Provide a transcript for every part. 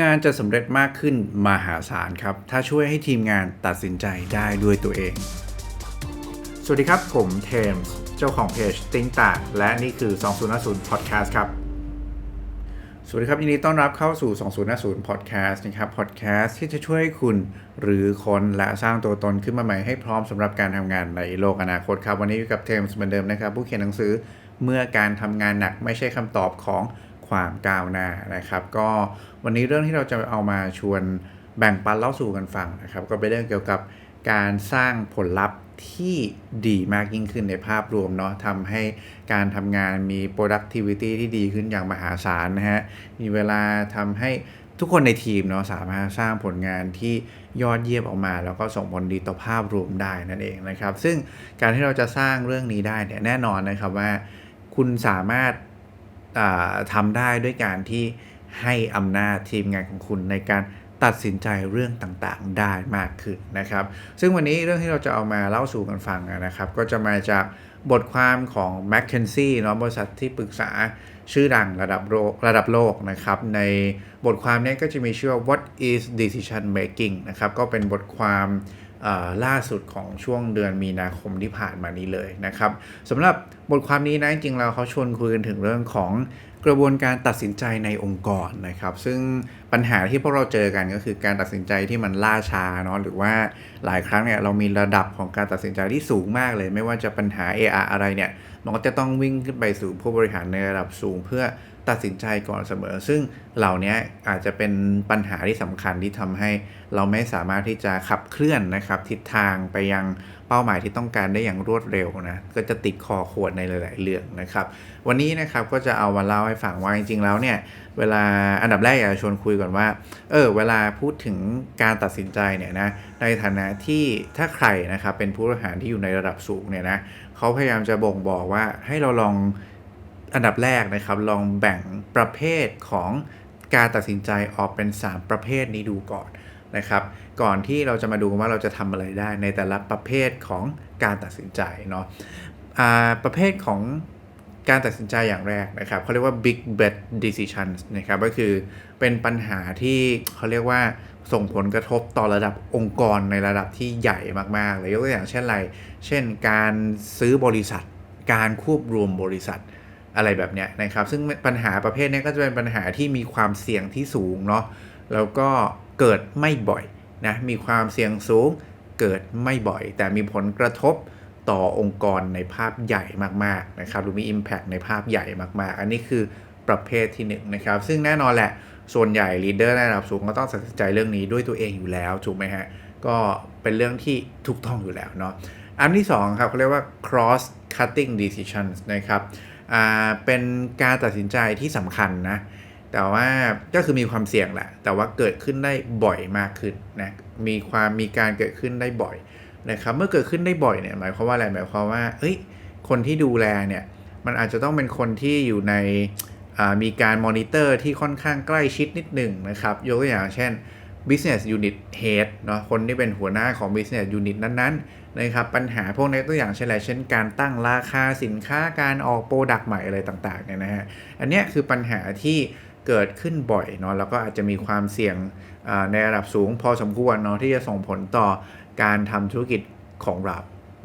งานจะสำเร็จมากขึ้นมหาศาลครับ ถ้าช่วยให้ทีมงานตัดสินใจได้ด้วยตัวเอง สวัสดีครับ ผมเทมส์เจ้าของเพจติ้งต่างและนี่คือ 2050 Podcast ครับ สวัสดีครับยินดีต้อนรับเข้าสู่ 2050 Podcast นะครับ Podcast ที่จะช่วยให้คุณหรือคนและสร้างตัวตนขึ้นมาใหม่ให้พร้อมสำหรับการทำงานในโลกอนาคตครับ วันนี้อยู่กับเทมส์เหมือนเดิมนะครับ ผู้เขียนหนังสือเมื่อการทำงานหนักไม่ใช่คำตอบของ ความก้าวหน้านะครับ ก็วันนี้เรื่องที่เราจะเอามาชวนแบ่งปันเล่าสู่กันฟังนะครับ ก็เป็นเรื่องเกี่ยวกับการสร้างผลลัพธ์ที่ดีมากยิ่งขึ้นในภาพรวมเนาะทำให้การทำงานมี productivity ที่ดีขึ้นอย่างมหาศาลนะฮะ มีเวลาทำให้ทุกคนในทีมเนาะสามารถสร้างผลงานที่ยอดเยี่ยมออกมา แล้วก็ส่งผลดีต่อภาพรวมได้นั่นเองนะครับ ซึ่งการที่เราจะสร้างเรื่องนี้ได้เนี่ยแน่นอนนะครับว่า คุณสามารถ ทำได้ด้วยการที่ให้อำนาจทีมงานของคุณในการตัดสินใจเรื่องต่างๆได้มากขึ้นนะครับ ซึ่งวันนี้เรื่องที่เราจะเอามาเล่าสู่กันฟังนะครับ ก็จะมาจากบทความของ m c k เคนซี่เนาะบริษัทที่ปรึกษาชื่อดังระดับโลกระดับโลกนะครับ ในบทความนี้ก็จะมีชื่อว่า what is decision making นะครับ ก็เป็นบทความ ล่าสุดของช่วงเดือนมีนาคมที่ผ่านมานี้เลยนะครับสำหรับบทความนี้นะจริงๆแล้วเขาชวนคุยกันถึงเรื่องของกระบวนการตัดสินใจในองค์กรนะครับ ซึ่งปัญหาที่พวกเราเจอกันก็คือการตัดสินใจที่มันล่าช้าเนาะหรือว่าหลายครั้งเนี่ยเรามีระดับของการตัดสินใจที่สูงมากเลย ไม่ว่าจะปัญหา AR อะไรเนี่ยมันก็จะต้องวิ่งขึ้นไปสู่ผู้บริหารในระดับสูงเพื่อ ตัดสินใจก่อนเสมอ ซึ่งเหล่านี้อาจจะเป็นปัญหาที่สำคัญที่ทำให้เราไม่สามารถที่จะขับเคลื่อนนะครับทิศทางไปยังเป้าหมายที่ต้องการได้อย่างรวดเร็วนะก็จะติดคอขวดในหลาย ๆ เรื่องนะครับ วันนี้นะครับก็จะเอามาเล่าให้ฟังว่าจริง ๆ แล้วเนี่ยเวลาอันดับแรกอยากชวนคุยก่อนว่าเออเวลาพูดถึงการตัดสินใจเนี่ยนะในฐานะที่ถ้าใครนะครับเป็นผู้บริหารที่อยู่ในระดับสูงเนี่ยนะเขาพยายามจะบ่งบอกว่าให้เราลอง อันดับแรกนะครับ ลองแบ่งประเภทของการตัดสินใจออกเป็น 3 ประเภทนี้ดูก่อนนะครับ ก่อนที่เราจะมาดูว่าเราจะทำอะไรได้ในแต่ละประเภทของการตัดสินใจเนาะประเภทของการตัดสินใจอย่างแรกนะครับเขาเรียกว่า big bet decisions นะครับก็คือเป็นปัญหาที่เขาเรียกว่าส่งผลกระทบต่อระดับองค์กรในระดับที่ใหญ่มากๆเลยยกตัวอย่างเช่นอะไร เช่นการซื้อบริษัท การควบรวมบริษัท อะไรแบบเนี้ยนะครับ ซึ่งปัญหาประเภทนี้ก็จะเป็นปัญหาที่มีความเสี่ยงที่สูงเนาะแล้วก็เกิดไม่บ่อยนะมีความเสี่ยงสูงเกิดไม่บ่อย แต่มีผลกระทบต่อองค์กรในภาพใหญ่มากๆนะครับหรือมี Impact ในภาพใหญ่มากๆ อันนี้คือประเภทที่1นนะครับ ซึ่งแน่นอนแหละ ส่วนใหญ่ลีดเดอร์ระดับสูงก็ต้องตัดสินใจเรื่องนี้ด้วยตัวเองอยู่แล้วถูกไหมฮะ ก็เป็นเรื่องที่ถูกต้องอยู่แล้วเนาะอันที่2ครับเขาเรียกว่า cross cutting decisions นะครับ เป็นการตัดสินใจที่สำคัญนะ แต่ว่าก็คือมีความเสี่ยงแหละ แต่ว่าเกิดขึ้นได้บ่อยมากขึ้นนะ มีความมีการเกิดขึ้นได้บ่อยนะครับ เมื่อเกิดขึ้นได้บ่อยเนี่ยหมายความว่าอะไร หมายความว่า เอ้ย คนที่ดูแลเนี่ย มันอาจจะต้องเป็นคนที่อยู่ในมีการมอนิเตอร์ที่ค่อนข้างใกล้ชิดนิดหนึ่งนะครับ ยกตัวอย่างเช่น business unit head เนาะคนที่เป็นหัวหน้าของ business unit นั้นๆนะครับปัญหาพวกนี้ตัวอย่างเช่นอะไรเช่นการตั้งราคาสินค้าการออกโปรดักต์ใหม่อะไรต่างๆเนี่ยนะฮะอันนี้คือปัญหาที่เกิดขึ้นบ่อยเนาะแล้วก็อาจจะมีความเสี่ยงในระดับสูงพอสมควรเนาะที่จะส่งผลต่อการทำธุรกิจของเรา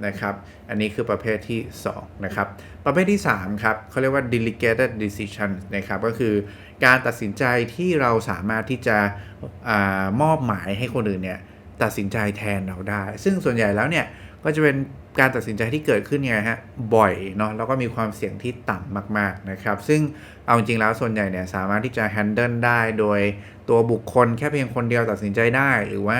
นะครับ อันนี้คือประเภทที่ 2 นะครับ ประเภทที่ 3 ครับเขาเรียกว่า delegated decision นะครับ ก็คือการตัดสินใจที่เราสามารถที่จะอมอบหมายให้คนอื่นเนี่ยตัดสินใจแทนเราได้ ซึ่งส่วนใหญ่แล้วเนี่ยก็จะเป็นการตัดสินใจที่เกิดขึ้นไงฮะบ่อยเนาะแล้วก็มีความเสี่ยงที่ต่ำมากๆนะครับ ซึ่งเอาจริงแล้วส่วนใหญ่เนี่ยสามารถที่จะแฮนเดิลได้โดยตัวบุคคลแค่เพียงคนเดียวตัดสินใจได้ หรือว่า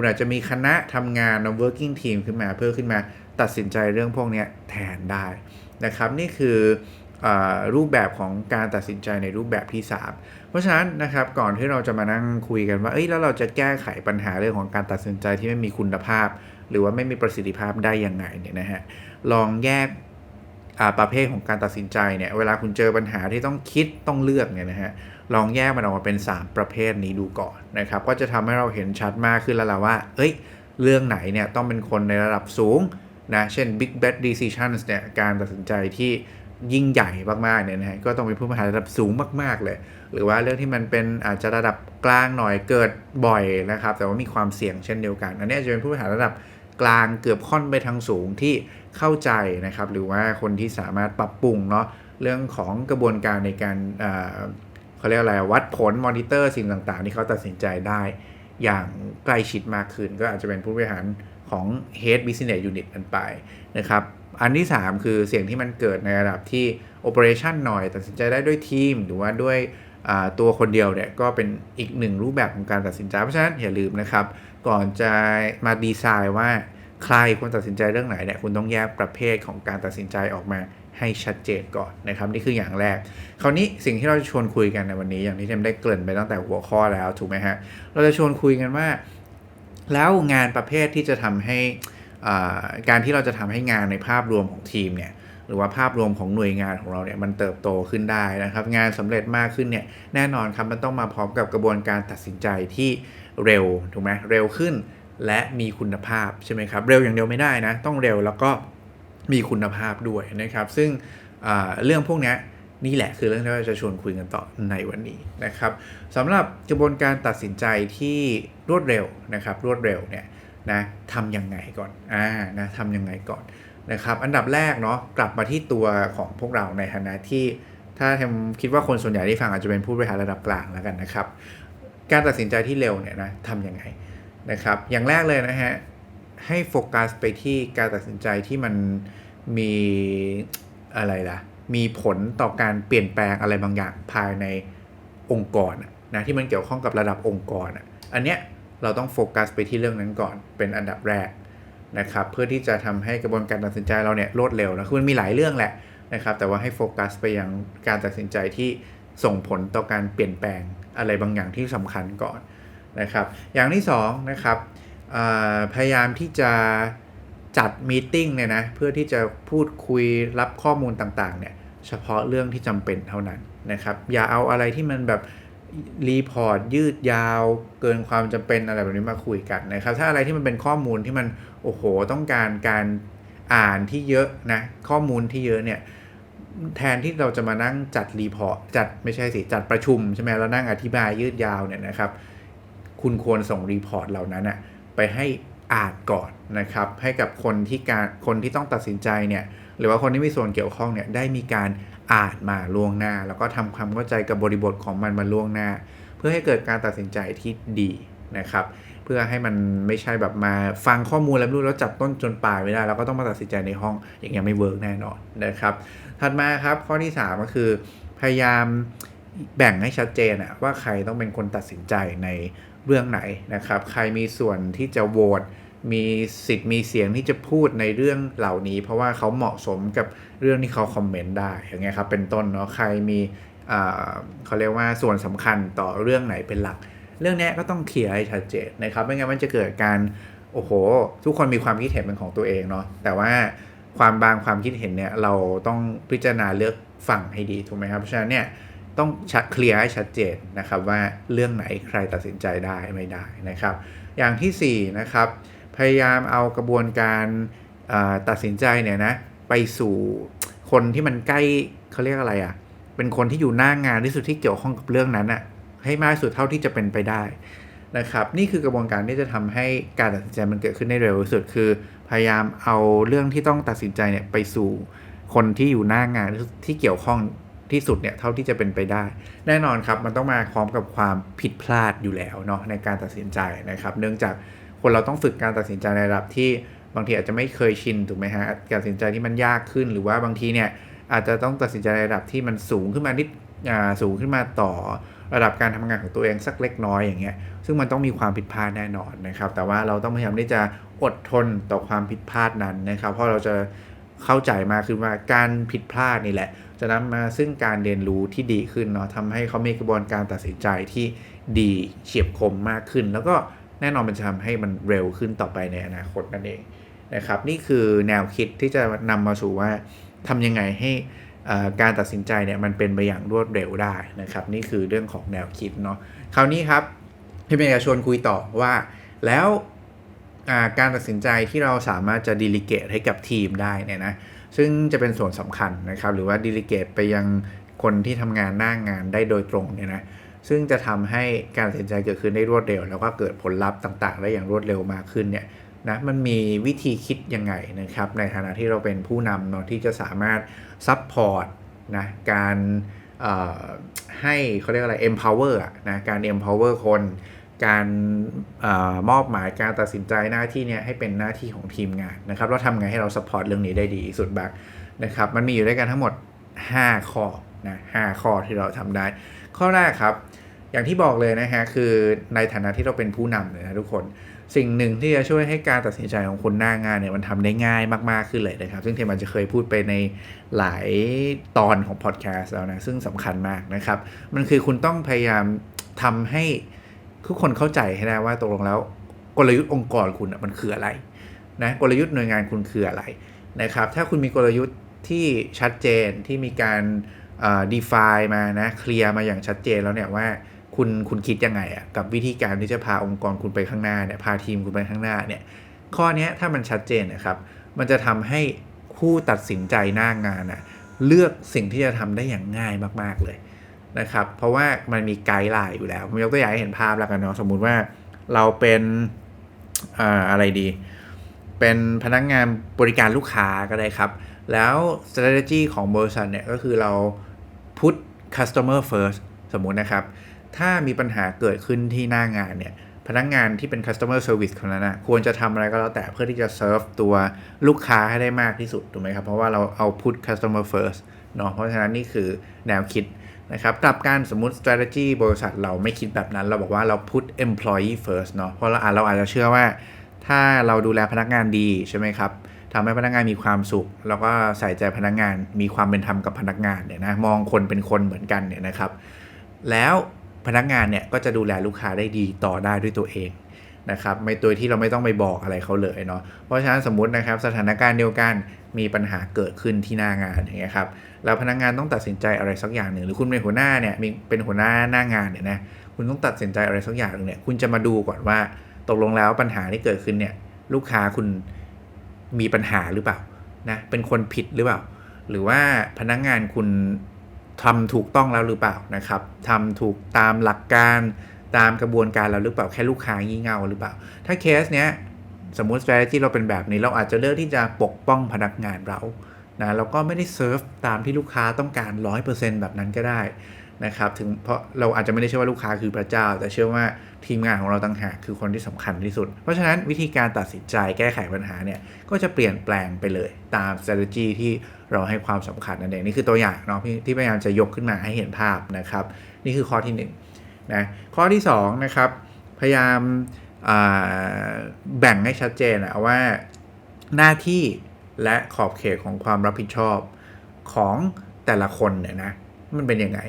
คุณอาจจะมีคณะทำงาน working team ขึ้นมาเพื่อขึ้นมาตัดสินใจเรื่องพวกนี้แทนได้นะครับ นี่คืออรูปแบบของการตัดสินใจในรูปแบบที่ 3 เพราะฉะนั้นนะครับก่อนที่เราจะมานั่งคุยกันว่าเอ้ยแล้วเราจะแก้ไขปัญหาเรื่องของการตัดสินใจที่ไม่มีคุณภาพ หรือว่าไม่มีประสิทธิภาพได้ยังไงเนี่ยนะฮะลองแยก ประเภทของการตัดสินใจเนี่ยเวลาคุณเจอปัญหาที่ต้องคิดต้องเลือกเนี่ยนะฮะลองแยกมันออกมาเป็น 3 ประเภทนี้ดูก่อนนะครับก็จะทำให้เราเห็นชัดมากขึ้นแล้วล่ะว่า เอ้ย เรื่องไหนเนี่ยต้องเป็นคนในระดับสูงนะเช่น big bet decisions เนี่ยการตัดสินใจที่ยิ่งใหญ่มากๆเนี่ยนะฮะก็ต้องเป็นผู้บริหารระดับสูงมาก ๆ เลย หรือว่าเรื่องที่มันเป็นอาจจะระดับกลางหน่อยเกิดบ่อยนะครับ แต่ว่ามีความเสี่ยงเช่นเดียวกัน อันนี้จะเป็นผู้บริหารระดับกลางเกือบค่อนไปทางสูงที่ เข้าใจนะครับ หรือว่าคนที่สามารถปรับปรุงเนาะเรื่องของกระบวนการในการเขาเรียกอะไรวัดผลมอนิเตอร์สิ่งต่างๆ ที่เขาตัดสินใจได้ อย่างใกล้ชิดมากขึ้น ก็อาจจะเป็นผู้บริหารของ Head Business Unit กันไปนะครับ อันที่ 3 คือเสียงที่มันเกิดในระดับที่ Operation หน่อย ตัดสินใจได้ด้วยทีม หรือว่าด้วยตัวคนเดียวเนี่ยก็เป็นอีกหนึ่งรูปแบบของการตัดสินใจ เพราะฉะนั้นอย่าลืมนะครับ ก่อนจะมาดีไซน์ว่า ใครควรตัดสินใจเรื่องไหนเนี่ยคุณต้องแยกประเภทของการตัดสินใจออกมาให้ชัดเจนก่อนนะครับนี่คืออย่างแรก คราวนี้สิ่งที่เราจะชวนคุยกันในวันนี้ อย่างที่เทมได้เกริ่นไปตั้งแต่หัวข้อแล้วถูกไหมฮะเราจะชวนคุยกันว่า แล้วงานประเภทที่จะทำให้การที่เราจะทำให้งานในภาพรวมของทีมเนี่ยหรือว่าภาพรวมของหน่วยงานของเราเนี่ยมันเติบโตขึ้นได้นะครับ งานสำเร็จมากขึ้นเนี่ยแน่นอนครับมันต้องมาพร้อมกับกระบวนการตัดสินใจที่เร็วถูกไหมเร็วขึ้น และมีคุณภาพใช่ไหมครับ เร็วอย่างเดียวไม่ได้นะ ต้องเร็วแล้วก็มีคุณภาพด้วยนะครับ ซึ่งเรื่องพวกนี้นี่แหละคือเรื่องที่เราจะชวนคุยกันต่อในวันนี้นะครับสำหรับกระบวนการตัดสินใจที่รวดเร็วนะครับ รวดเร็วเนี่ยนะทำยังไงก่อนอ่านะทำยังไงก่อนนะครับ อันดับแรกเนาะกลับมาที่ตัวของพวกเราในฐานะที่ถ้าทคิดว่าคนส่วนใหญ่ที่ฟังอาจจะเป็นผู้บริหารระดับกลางแล้วกันนะครับ การตัดสินใจที่เร็วเนี่ยนะทำยังไง นะครับ อย่างแรกเลยนะฮะ ให้โฟกัสไปที่การตัดสินใจที่มันมีอะไรล่ะ มีผลต่อการเปลี่ยนแปลงอะไรบางอย่างภายในองค์กรนะที่มันเกี่ยวข้องกับระดับองค์กรอันเนี้ยเราต้องโฟกัสไปที่เรื่องนั้นก่อนเป็นอันดับแรกนะครับเพื่อที่จะทำให้กระบวนการตัดสินใจเราเนี่ยรวดเร็วนะคือมันมีหลายเรื่องแหละนะครับแต่ว่าให้โฟกัสไปยังการตัดสินใจที่ส่งผลต่อการเปลี่ยนแปลงอะไรบางอย่างที่สำคัญก่อน นะครับ อย่างที่2นะครับพยายามที่จะจัดมีติ้งเนี่ยนะเพื่อที่จะพูดคุยรับข้อมูลต่างๆเนี่ยเฉพาะเรื่องที่จำเป็นเท่านั้นนะครับ อย่าเอาอะไรที่มันแบบรีพอร์ตยืดยาวเกินความจำเป็นอะไรแบบนี้มาคุยกันนะครับ ถ้าอะไรที่มันเป็นข้อมูลที่มันโอ้โหต้องการการอ่านที่เยอะนะข้อมูลที่เยอะเนี่ยแทนที่เราจะมานั่งจัดรีพอร์ตจัดไม่ใช่สิจัดประชุมใช่ไหมแล้วนั่งอธิบายยืดยาวเนี่ยนะครับ คุณควรส่งรีพอร์ตเหล่านั้นอะไปให้อ่านก่อนนะครับให้กับคนที่การคนที่ต้องตัดสินใจเนี่ยหรือว่าคนที่มีส่วนเกี่ยวข้องเนี่ยได้มีการอ่านมาล่วงหน้า แล้วก็ทำความเข้าใจกับบริบทของมันมาล่วงหน้า เพื่อให้เกิดการตัดสินใจที่ดีนะครับ เพื่อให้มันไม่ใช่แบบมาฟังข้อมูลแล้วรู้แล้วจับต้นจนปลายไม่ได้ แล้วก็ต้องมาตัดสินใจในห้องอย่างเงี้ยไม่เวิร์กแน่นอนนะครับ ถัดมาครับข้อที่ 3 ก็คือ พยายามแบ่งให้ชัดเจนอะว่าใครต้องเป็นคนตัดสินใจใน เรื่องไหนนะครับ ใครมีส่วนที่จะโหวตมีสิทธิ์มีเสียงที่จะพูดในเรื่องเหล่านี้ เพราะว่าเขาเหมาะสมกับเรื่องที่เขาคอมเมนต์ได้อย่างเงี้ยครับเป็นต้นเนาะใครมีเขาเรียกว่าส่วนสำคัญต่อเรื่องไหนเป็นหลัก เรื่องนี้ก็ต้องเคลียร์ให้ชัดเจนนะครับไม่งั้นมันจะเกิดการโอ้โห ทุกคนมีความคิดเห็นเป็นของตัวเองเนาะแต่ว่าความบางความคิดเห็นเนี่ยเราต้องพิจารณาเลือกฝั่งให้ดีถูกไหมครับเพราะฉะนั้นเนี่ย ต้องชัดเคลียร์ให้ชัดเจนนะครับว่าเรื่องไหนใครตัดสินใจได้ไม่ได้นะครับ อย่างที่4นะครับพยายามเอากระบวนการตัดสินใจเนี่ยนะไปสู่คนที่มันใกล้เขาเรียกอะไรอะ่ะเป็นคนที่อยู่หน้างานที่สุดที่เกี่ยวข้องกับเรื่องนั้นอะ่ะให้มากสุดเท่าที่จะเป็นไปได้นะครับนี่คือกระบวนการที่จะทำให้การตัดสินใจมันเกิดขึ้นได้เร็วที่สุดคือ พยายามเอาเรื่องที่ต้องตัดสินใจเนี่ยไปสู่คนที่อยู่หน้างานที่เกี่ยวข้อง ที่สุดเนี่ยเท่าที่จะเป็นไปได้ แน่นอนครับมันต้องมาพร้อมกับความผิดพลาดอยู่แล้วเนาะในการตัดสินใจนะครับ เนื่องจากคนเราต้องฝึกการตัดสินใจในระดับที่บางทีอาจจะไม่เคยชินถูกไหมฮะการตัดสินใจที่มันยากขึ้น หรือว่าบางทีเนี่ยอาจจะต้องตัดสินใจในระดับที่มันสูงขึ้นมานิดสูงขึ้นมาต่อระดับการทำงานของตัวเองสักเล็กน้อยอย่างเงี้ย ซึ่งมันต้องมีความผิดพลาดแน่นอนนะครับ แต่ว่าเราต้องพยายามที่จะอดทนต่อความผิดพลาดนั้นนะครับ เพราะเราจะเข้าใจมาคือว่าการผิดพลาดนี่แหละ จะนำมาซึ่งการเรียนรู้ที่ดีขึ้นเนาะทำให้เขามีกระบวนการตัดสินใจที่ดีเฉียบคมมากขึ้น แล้วก็แน่นอนมันจะทำให้มันเร็วขึ้นต่อไปในอนาคตนั่นเองนะครับนี่คือแนวคิดที่จะนำมาสู่ว่าทำยังไงให้การตัดสินใจเนี่ยมันเป็นไปอย่างรวดเร็วได้นะครับ นี่คือเรื่องของแนวคิดเนาะคราวนี้ครับพี่เมย์จะชวนคุยต่อว่าแล้ว การตัดสินใจที่เราสามารถจะดีลิเกตให้กับทีมได้เนี่ยนะซึ่งจะเป็นส่วนสำคัญนะครับ หรือว่าดิลิเกตไปยังคนที่ทำงานหน้างงานได้โดยตรงเนี่ยนะซึ่งจะทำให้การตัดสินใจเกิดขึ้นได้รวดเร็ว แล้วก็เกิดผลลัพธ์ต่างๆ ได้อย่างรวดเร็วมากขึ้นเนี่ยนะมันมีวิธีคิดยังไงนะครับในฐานะที่เราเป็นผู้นำเนาะที่จะสามารถซัพพอร์ตนะการให้เขาเรียกอะไร empower นะการ empower คน การอมอบหมายการตัดสินใจหน้าที่เนี่ยให้เป็นหน้าที่ของทีมงานนะครับเราทำไงให้เราสปอร์ตเรื่องนี้ได้ดีสุดบ้างนะครับมันมีอยู่ด้วยกันทั้งหมด 5 ข้อนะ5ข้อที่เราทำได้ ข้อแรกครับ อย่างที่บอกเลยนะฮะคือในฐานะที่เราเป็นผู้นำเลยนะทุกคนสิ่งหนึ่งที่จะช่วยให้การตัดสินใจของคนหน้างานเนี่ยมันทำได้ง่ายมาก ๆ ขึ้นเลยนะครับ ซึ่งเทมันจะเคยพูดไปในหลายตอนของพอดแคสต์แล้วนะ ซึ่งสำคัญมากนะครับ มันคือคุณต้องพยายามทำให้ ทุกคนเข้าใจให้ได้ว่าตกลงแล้ว กลยุทธ์องค์กรคุณมันคืออะไรนะกลยุทธ์หน่วยงานคุณคืออะไรนะครับ ถ้าคุณมีกลยุทธ์ที่ชัดเจนที่มีการ define มานะเคลียร์มาอย่างชัดเจนแล้วเนี่ยว่าคุณคุณคิดยังไงอะกับวิธีการที่จะพาองค์กรคุณไปข้างหน้าเนี่ยพาทีมคุณไปข้างหน้าเนี่ยข้อนี้ถ้ามันชัดเจนนะครับ มันจะทำให้ผู้ตัดสินใจหน้างานอะเลือกสิ่งที่จะทำได้อย่างง่ายมาก ๆเลย นะครับ เพราะว่ามันมีไกด์ไลน์อยู่แล้วผมยกตัวอย่างให้เห็นภาพแล้วกันเนาะสมมุติว่าเราเป็นอะไรดี เป็นพนักงงานบริการลูกค้าก็ได้ครับ แล้ว strategy ของบริษัทเนี่ยก็คือเรา put customer first สมมุตินะครับ ถ้ามีปัญหาเกิดขึ้นที่หน้างานเนี่ยพนักงงานที่เป็น customer service คนนั้นนะควรจะทำอะไรก็แล้วแต่เพื่อที่จะ serve ตัวลูกค้าให้ได้มากที่สุดถูกไหมครับ เพราะว่าเราเอา put customer first เนาะเพราะฉะนั้นนี่คือแนวคิด นะครับกลับการสมมติ strategy บริษัทเราไม่คิดแบบนั้น เราบอกว่าเรา put employee first เนาะเพราะเราเราอาจจะเชื่อว่า ถ้าเราดูแลพนักงานดีใช่ไหมครับทำให้พนักงานมีความสุข แล้วก็ใส่ใจพนักงานมีความเป็นธรรมกับพนักงานเนี่ยนะมองคนเป็นคนเหมือนกันเนี่ยนะครับ แล้วพนักงานเนี่ยก็จะดูแลลูกค้าได้ดีต่อได้ด้วยตัวเองนะครับไม่ตัวที่เราไม่ต้องไปบอกอะไรเขาเลยเนาะเพราะฉะนั้นสมมตินะครับสถานการณ์เดียวกัน มีปัญหาเกิดขึ้นที่หน้างานอย่างเงี้ยครับแล้วพนักงานต้องตัดสินใจอะไรสักอย่างหนึ่ง หรือคุณเป็นหัวหน้าเนี่ยมีเป็นหัวหน้าหน้างานเนี่ยนะคุณต้องตัดสินใจอะไรสักอย่างหนึ่งเนี่ยคุณจะมาดูก่อนว่าตกลงแล้วปัญหาที่เกิดขึ้นเนี่ยลูกค้าคุณมีปัญหาหรือเปล่านะเป็นคนผิดหรือเปล่า หรือว่าพนักงานคุณทำถูกต้องแล้วหรือเปล่านะครับทำถูกตามหลักการตามกระบวนการเราหรือเปล่าแค่ลูกค้างี่เง่าหรือเปล่า ถ้าเคสเนี้ย สมมุติ strategy เราเป็นแบบนี้เราอาจจะเลือกที่จะปกป้องพนักงานเรานะเราก็ไม่ได้เซิร์ฟตามที่ลูกค้าต้องการ 100%แบบนั้นก็ได้นะครับถึงเพราะเราอาจจะไม่ได้เชื่อว่าลูกค้าคือพระเจ้า แต่เชื่อว่าทีมงานของเราต่างหากคือคนที่สำคัญที่สุด เพราะฉะนั้นวิธีการตัดสินใจแก้ไขปัญหาเนี่ยก็จะเปลี่ยนแปลงไปเลยตาม strategy ที่เราให้ความสำคัญนั่นเองนี่คือตัวอย่างเนาะที่พยายามจะยกขึ้นมาให้เห็นภาพนะครับ นี่คือข้อที่1นนะข้อที่2นะครับพยายาม แบ่งให้ชัดเจนนะว่าหน้าที่และขอบเขตของความรับผิดชอบของแต่ละคนเนี่ยนะมันเป็นยังไง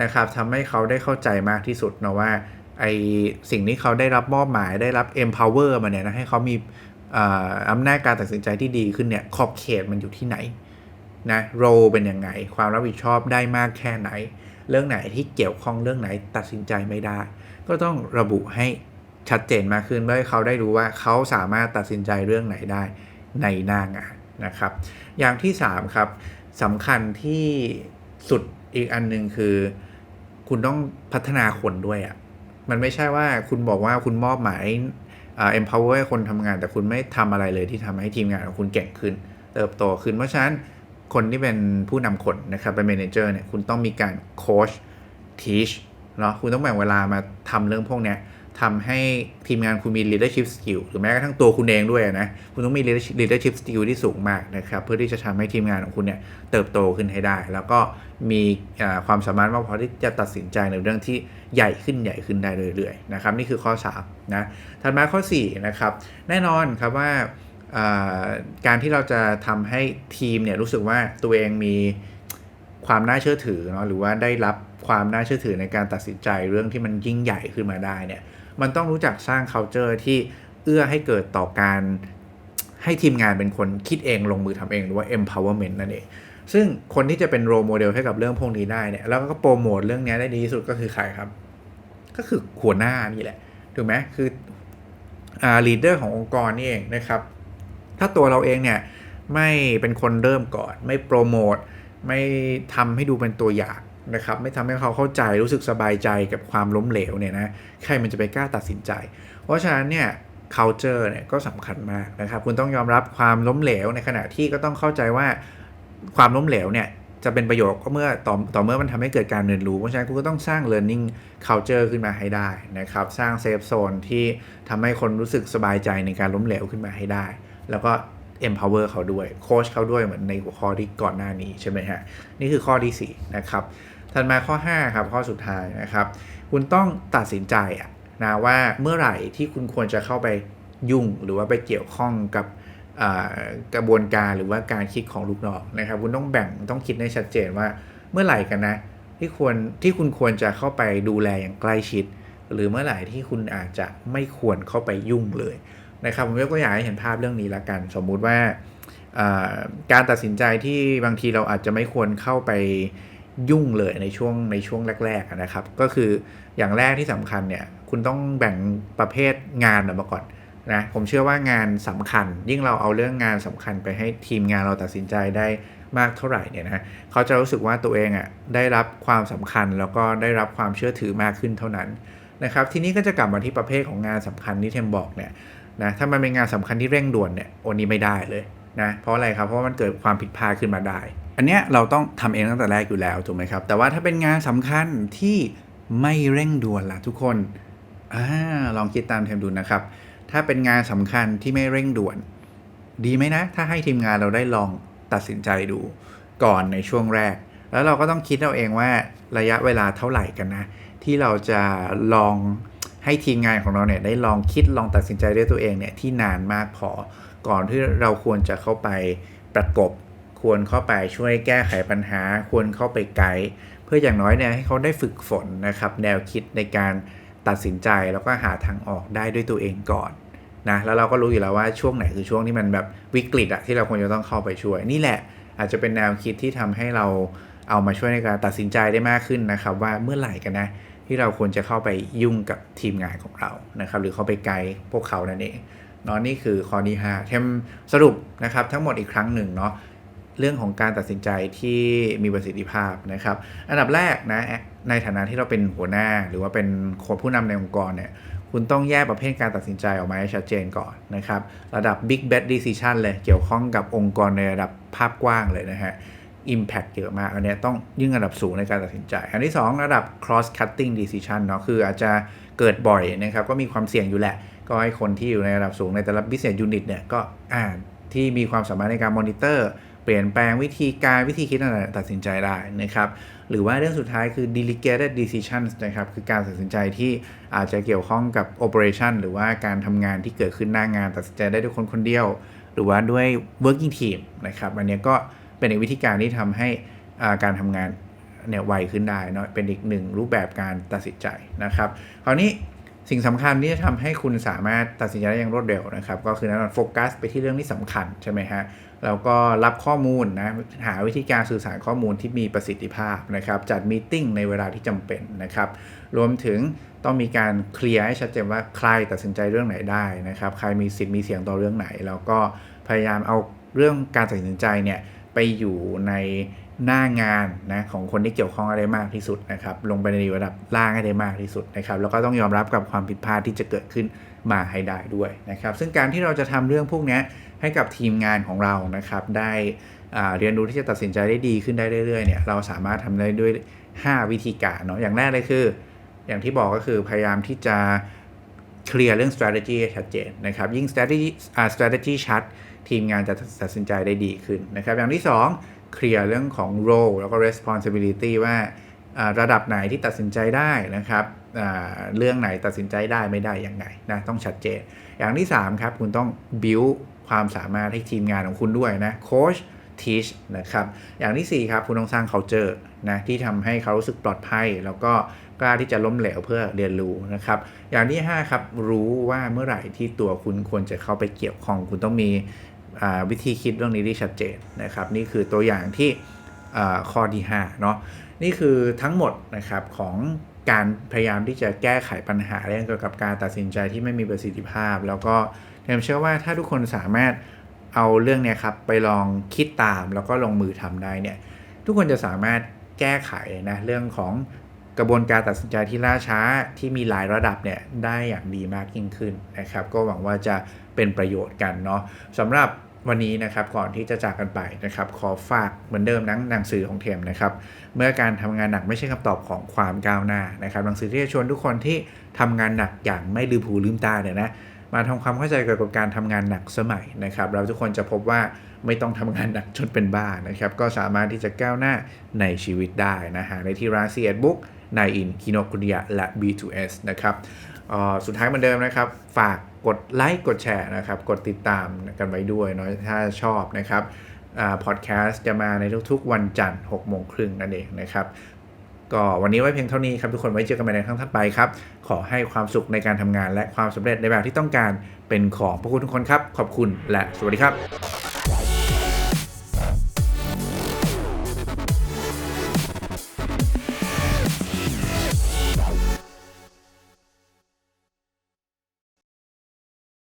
นะครับทำให้เขาได้เข้าใจมากที่สุดนะว่าไอสิ่งที่เขาได้รับมอบหมายได้รับ empower มาเนี่ยนะให้เขามีอำนาจการตัดสินใจที่ดีขึ้นเนี่ยขอบเขตมันอยู่ที่ไหนนะโรเป็นยังไง ความรับผิดชอบได้มากแค่ไหน เรื่องไหนที่เกี่ยวข้องเรื่องไหนตัดสินใจไม่ได้ ก็ต้องระบุให้ ชัดเจนมากขึ้นเพื่อให้เขาได้รู้ว่าเขาสามารถตัดสินใจเรื่องไหนได้ในหน้างานนะครับ อย่างที่ 3 ครับสำคัญที่สุดอีกอันหนึ่งคือ คุณต้องพัฒนาคนด้วยอะ่ะมันไม่ใช่ว่าคุณบอกว่าคุณมอบหมายอ่า empower ให้คนทำงาน แต่คุณไม่ทำอะไรเลยที่ทำให้ทีมงานของคุณเก่งขึ้น เติบโตขึ้น เพราะฉะนั้นคนที่เป็นผู้นำคนนะครับเป็นเมนเจอร์เนี่ยคุณต้องมีการโค้ชทีชเนาะคุณต้องแบ่งเวลามาทำเรื่องพวกเนี้ย ทำให้ทีมงานคุณมี leadership skill หรือแม้กระทั่งตัวคุณเองด้วยนะ คุณต้องมี leadership skill ที่สูงมากนะครับ เพื่อที่จะทำให้ทีมงานของคุณเนี่ยเติบโตขึ้นให้ได้ แล้วก็มีความสามารถมากพอที่จะตัดสินใจในเรื่องที่ใหญ่ขึ้นใหญ่ขึ้นได้เรื่อยๆนะครับ นี่คือข้อ3นะถัดมาข้อ4นะครับแน่นอนครับว่าการที่เราจะทำให้ทีมเนี่ยรู้สึกว่าตัวเองมีความน่าเชื่อถือเนาะหรือว่าได้รับความน่าเชื่อถือในการตัดสินใจเรื่องที่มันยิ่งใหญ่ขึ้นมาได้เนี่ย มันต้องรู้จักสร้าง culture ที่เอื้อให้เกิดต่อการให้ทีมงานเป็นคนคิดเองลงมือทำเองหรือว่า empowerment นั่นเอง ซึ่งคนที่จะเป็นโรโมเดลให้กับเรื่องพวกนี้ได้เนี่ย แล้วก็โปรโมทเรื่องนี้ได้ดีที่สุดก็คือใครครับ ก็คือหัวหน้านี่แหละ ถูกไหมคืออ่าลีดเดอร์ขององค์กรนี่เองนะครับ ถ้าตัวเราเองเนี่ย ไม่เป็นคนเริ่มก่อน ไม่โปรโมท ไม่ทำให้ดูเป็นตัวอย่าง นะครับไม่ทำให้เขาเข้าใจรู้สึกสบายใจกับความล้มเหลวเนี่ยนะใครมันจะไปกล้าตัดสินใจ เพราะฉะนั้นเนี่ย culture เนี่ยก็สำคัญมากนะครับ คุณต้องยอมรับความล้มเหลวในขณะที่ก็ต้องเข้าใจว่าความล้มเหลวเนี่ยจะเป็นประโยชน์ก็เมื่อต่อต่อเมื่อมันทำให้เกิดการเรียนรู้ เพราะฉะนั้นคุณก็ต้องสร้าง learning culture ขึ้นมาให้ได้นะครับ สร้าง safe zone ที่ทำให้คนรู้สึกสบายใจในการล้มเหลวขึ้นมาให้ได้ แล้วก็ empower เขาด้วย โค้ชเขาด้วยเหมือนในหัวข้อที่ก่อนหน้านี้ใช่ไหมฮะ นี่คือข้อที่4นะครับ ถัดมาข้อ5ครับข้อสุดท้ายนะครับ คุณต้องตัดสินใจนะว่าเมื่อไหร่ที่คุณควรจะเข้าไปยุ่งหรือว่าไปเกี่ยวข้องกับกระบวนการหรือว่าการคิดของลูกน้องนะครับ คุณต้องแบ่งต้องคิดให้ชัดเจนว่าเมื่อไหร่กันนะที่ควรที่คุณควรจะเข้าไปดูแลอย่างใกล้ชิด หรือเมื่อไหร่ที่คุณอาจจะไม่ควรเข้าไปยุ่งเลยนะครับผมยกตัวอย่างให้เห็นภาพเรื่องนี้ละกัน สมมุติว่าการตัดสินใจที่บางทีเราอาจจะไม่ควรเข้าไป ยุ่งเลยในช่วงในช่วงแรก ๆนะครับ ก็คืออย่างแรกที่สำคัญเนี่ยคุณต้องแบ่งประเภทงานออกมาก่อนนะผมเชื่อว่างานสำคัญ ยิ่งเราเอาเรื่องงานสำคัญไปให้ทีมงานเราตัดสินใจได้มากเท่าไหร่เนี่ยนะเขาจะรู้สึกว่าตัวเองอะ่ะได้รับความสำคัญแล้วก็ได้รับความเชื่อถือมากขึ้นเท่านั้นนะครับทีนี้ก็จะกลับมาที่ประเภทของงานสำคัญที่เทมบอกเนี่ยนะถ้ามันเป็นงานสำคัญที่เร่งด่วนเนี่ยโอนี้ไม่ได้เลยนะเพราะอะไรครับเพราะมันเกิดความผิดพลาดขึ้นมาได้ อันเนี้ยเราต้องทำเองตั้งแต่แรกอยู่แล้วถูกไหมครับ แต่ว่าถ้าเป็นงานสำคัญที่ไม่เร่งด่วนล่ะทุกคนอลองคิดตามเทมดูนะครับ ถ้าเป็นงานสำคัญที่ไม่เร่งด่วน ดีไหมนะ ถ้าให้ทีมงานเราได้ลองตัดสินใจดูก่อนในช่วงแรก แล้วเราก็ต้องคิดเอาเองว่าระยะเวลาเท่าไหร่กันนะ ที่เราจะลองให้ทีมงานของเราเนี่ยได้ลองคิดลองตัดสินใจด้วยตัวเองเนี่ยที่นานมากพอก่อนที่เราควรจะเข้าไปประกบ ควรเข้าไปช่วยแก้ไขปัญหา ควรเข้าไปไกด์เพื่ออย่างน้อยเนี่ยให้เขาได้ฝึกฝนนะครับ แนวคิดในการตัดสินใจแล้วก็หาทางออกได้ด้วยตัวเองก่อนนะแล้วเราก็รู้อยู่แล้วว่าช่วงไหนคือช่วงที่มันแบบวิกฤตอะที่เราควรจะต้องเข้าไปช่วย นี่แหละ อาจจะเป็นแนวคิดที่ทำให้เราเอามาช่วยในการตัดสินใจได้มากขึ้นนะครับ ว่าเมื่อไหร่กันนะ ที่เราควรจะเข้าไปยุ่งกับทีมงานของเรานะครับ หรือเข้าไปไกด์พวกเขานั่นเองเนาะนี่คือข้อที่5เทมสรุปนะครับทั้งหมดอีกครั้งหนึ่งเนาะ เรื่องของการตัดสินใจที่มีประสิทธิภาพนะครับ อันดับแรกนะในฐานะที่เราเป็นหัวหน้า หรือว่าเป็นคนผู้นำในองค์กรเนี่ยคุณต้องแยกประเภทการตัดสินใจออกมาให้ชัดเจนก่อนนะครับ ระดับ Big Bet Decision เลยเกี่ยวข้องกับองค์กรในระดับภาพกว้างเลยนะฮะ Impact เยอะมาก อันนี้ต้องยิ่งระดับสูงในการตัดสินใจ อันที่ 2 ระดับ Cross Cutting Decision เนาะคืออาจจะเกิดบ่อยนะครับก็มีความเสี่ยงอยู่แหละ ก็ให้คนที่อยู่ในระดับสูงในแต่ละ Business Unit เนี่ยก็อ่านที่มีความสามารถในการมอนิเตอร์ เปลี่ยนแปลงวิธีการวิธีคิดอะไรตัดสินใจได้นะครับ หรือว่าเรื่องสุดท้ายคือ delegated decisions นะครับ คือการตัดสินใจที่อาจจะเกี่ยวข้องกับ operation หรือว่าการทำงานที่เกิดขึ้นหน้างงานตัดสินใจได้ด้วยคนคนเดียว หรือว่าด้วย working team นะครับ อันนี้ก็เป็นอีกวิธีการที่ทำให้การทำงานเนี่ยไวขึ้นได้เนาะเป็นอีกหนึ่งรูปแบบการตัดสินใจนะครับ คราวนี้สิ่งสำคัญที่จะทำให้คุณสามารถตัดสินใจได้อย่างรวดเร็วนะครับ ก็คือนั้นโฟกัสไปที่เรื่องที่สำคัญใช่ไหมฮะ แล้วก็รับข้อมูลนะหาวิธีการสื่อสารข้อมูลที่มีประสิทธิภาพนะครับจัดมีติ้งในเวลาที่จำเป็นนะครับรวมถึงต้องมีการเคลียร์ให้ชัดเจนว่าใครตัดสินใจเรื่องไหนได้นะครับใครมีสิทธิ์มีเสียงต่อเรื่องไหน แล้วก็พยายามเอาเรื่องการตัดสินใจเนี่ยไปอยู่ในหน้างานนะของคนที่เกี่ยวข้องได้มากที่สุดนะครับลงไปในระดับล่างให้ได้มากที่สุดนะครับแล้วก็ต้องยอมรับกับความผิดพลาดที่จะเกิดขึ้นมาให้ได้ด้วยนะครับซึ่งการที่เราจะทำเรื่องพวกนี้ ให้กับทีมงานของเรานะครับได้เรียนรู้ที่จะตัดสินใจได้ดีขึ้นได้เรื่อยๆเนี่ยเราสามารถทำได้ด้วย 5 วิธีการเนาะอย่างแรกเลยคือ อย่างที่บอกก็คือพยายามที่จะเคลียร์เรื่อง strategy ชัดเจนนะครับยิ่ง strategy strategy ชัด ทีมงานจะตัดสินใจได้ดีขึ้นนะครับอย่างที่ 2 เคลียร์เรื่องของ role แล้วก็ responsibility ว่าระดับไหนที่ตัดสินใจได้นะครับเรื่องไหนตัดสินใจได้ไม่ได้ยังไงนะต้องชัดเจน อย่างที่ 3 ครับ คุณต้อง build ความสามารถให้ทีมงานของคุณด้วยนะโค้ชทีชนะครับอย่างที่ 4 ครับคุณต้องสร้าง culture นะที่ทำให้เขารู้สึกปลอดภัย แล้วก็กล้าที่จะล้มเหลวเพื่อเรียนรู้นะครับ อย่างที่ 5 ครับ รู้ว่าเมื่อไหร่ที่ตัวคุณควรจะเข้าไปเกี่ยวข้อง คุณต้องมีวิธีคิดเรื่องนี้ที่ชัดเจนนะครับ นี่คือตัวอย่างที่ข้อที่5เนาะนี่คือทั้งหมดนะครับของ การพยายามที่จะแก้ไขปัญหาเรื่องเกี่ยวกับการตัดสินใจที่ไม่มีประสิทธิภาพ แล้วก็เทมเชื่อว่าถ้าทุกคนสามารถเอาเรื่องเนี้ยครับไปลองคิดตามแล้วก็ลงมือทำได้เนี่ยทุกคนจะสามารถแก้ไขนะเรื่องของกระบวนการตัดสินใจที่ล่าช้าที่มีหลายระดับเนี่ยได้อย่างดีมากยิ่งขึ้นนะครับ ก็หวังว่าจะเป็นประโยชน์กันเนาะสำหรับ วันนี้นะครับก่อนที่จะจากกันไปนะครับ ขอฝากเหมือนเดิมนังหนังสือของเทมนะครับ เมื่อการทำงานหนักไม่ใช่คำตอบของความก้าวหน้านะครับหนังสือที่จะชวนทุกคนที่ทำงานหนักอย่างไม่ลืมหูลืมตาเนี่ยนะมาทำความเข้าใจเกี่ยวกับการทำงานหนักสมัยนะครับ เราทุกคนจะพบว่าไม่ต้องทำงานหนักจนเป็นบ้านะครับ ก็สามารถที่จะก้าวหน้าในชีวิตได้นะฮะในที่ร้าน c ีเอ็ดบุ๊กนายอินคิโนคุนิยะและ B2S นะครับ สุดท้ายเหมือนเดิมนะครับ ฝากกดไลค์กดแชร์นะครับ กดติดตามกันไว้ด้วยเนาะถ้าชอบนะครับพอดแคสต์จะมาในทุกๆ วันจันทร์6โมงครึ่งนั่นเองนะครับ ก็วันนี้ไว้เพียงเท่านี้ครับทุกคนไว้เจอกันใหม่ในครั้งถัดไปครับ ขอให้ความสุขในการทำงานและความสำเร็จในแบบที่ต้องการเป็นของพวกคุณทุกคนครับ ขอบคุณและสวัสดีครับ